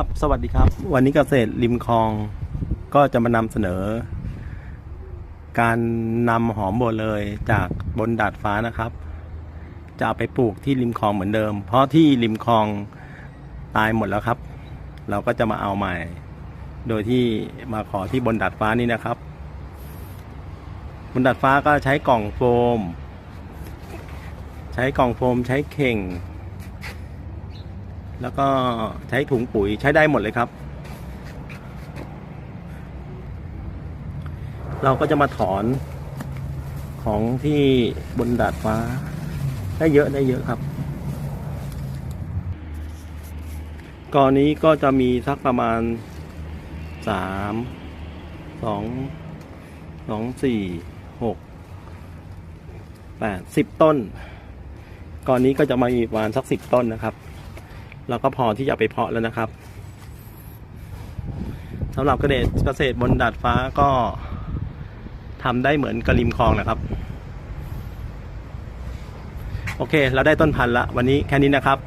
ครับสวัสดีครับ วันนี้เกษตรริมคลองก็จะมานำเสนอ การนำหอมบัวเลยจากบนดาดฟ้านะครับ จะเอาไปปลูกที่ริมคลองเหมือนเดิม เพราะที่ริมคลองตายหมดแล้วครับ เราก็จะมาเอาใหม่ โดยที่มาขอที่บนดาดฟ้านี่นะครับ บนดาดฟ้าก็ใช้กล่องโฟม ใช้กล่องโฟมใช้เข่ง แล้วก็ใช้ถุงปุ๋ยใช้ได้หมดเลยครับ เราก็จะมาถอนของที่บนดาดฟ้า ได้เยอะได้เยอะครับกอนนี้ก็จะมีสักประมาณสามสองสองสี่หกแปดสิบต้นกอนนี้ก็จะมามีประมาณสักสิบต้นนะครับ เราก็พอที่จะไปเพาะแล้วนะครับสำหรับเกษตรเกษตรบนดาดฟ้าก็ทำได้เหมือนกระริมคลองนะครับ โอเค เราได้ต้นพันธุ์ละวันนี้แค่นี้นะครับ